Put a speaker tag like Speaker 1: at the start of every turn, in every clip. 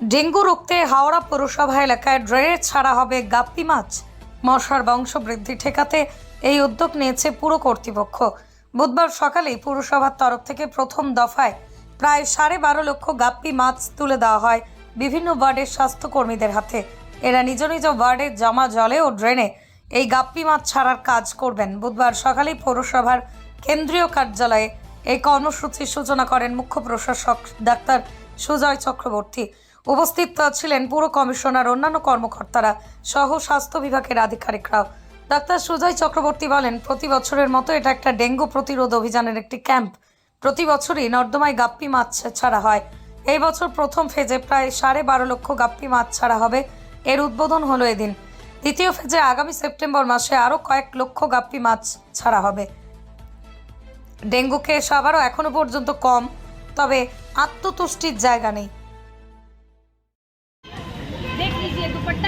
Speaker 1: Dengue রুখতে হাওড়া পৌরসভা এলাকায় ড্রেনে ছাড়া হবে গাপ্পি মাছ। মশার বংশ বৃদ্ধি ঠেকাতে এই উদ্যোগ নিয়েছে পুর কর্তৃপক্ষ। বুধবার সকালেই পুরসভার তরফ থেকে প্রথম দফায় প্রায় সাড়ে বারো লক্ষ গাপ্পি মাছ তুলে দেওয়া হয় বিভিন্ন ওয়ার্ডের স্বাস্থ্যকর্মীদের হাতে। এরা নিজ নিজ ওয়ার্ডের জমা জলে ও ড্রেনে এই গাপ্পি মাছ ছাড়ার কাজ করবেন। বুধবার সকালেই পৌরসভার কেন্দ্রীয় কার্যালয়ে এই কর্মসূচির সূচনা করেন মুখ্য প্রশাসক ডাক্তার সুজয় চক্রবর্তী। উপস্থিত ছিলেন পুর কমিশনার, অন্যান্য কর্মকর্তারা সহ স্বাস্থ্য বিভাগের আধিকারিকরাও। ডাক্তার সুজয় চক্রবর্তী বলেন, প্রতি বছরের মতো এটা একটা ডেঙ্গু প্রতিরোধ অভিযানের একটি ক্যাম্প। প্রতি বছরই নর্দমায় গাপ্পি মাছ ছাড়া হয়। এই বছর প্রথম ফেজে প্রায় সাড়ে বারো লক্ষ গাপ্পি মাছ ছাড়া হবে। এর উদ্বোধন হলো এদিন। দ্বিতীয় ফেজে আগামী সেপ্টেম্বর মাসে আরও কয়েক লক্ষ গাপ্পি মাছ ছাড়া হবে। ডেঙ্গু কেস আবারও এখনও পর্যন্ত কম, তবে আত্মতুষ্টির জায়গা নেই।
Speaker 2: दुपट्टा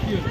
Speaker 2: কি হলো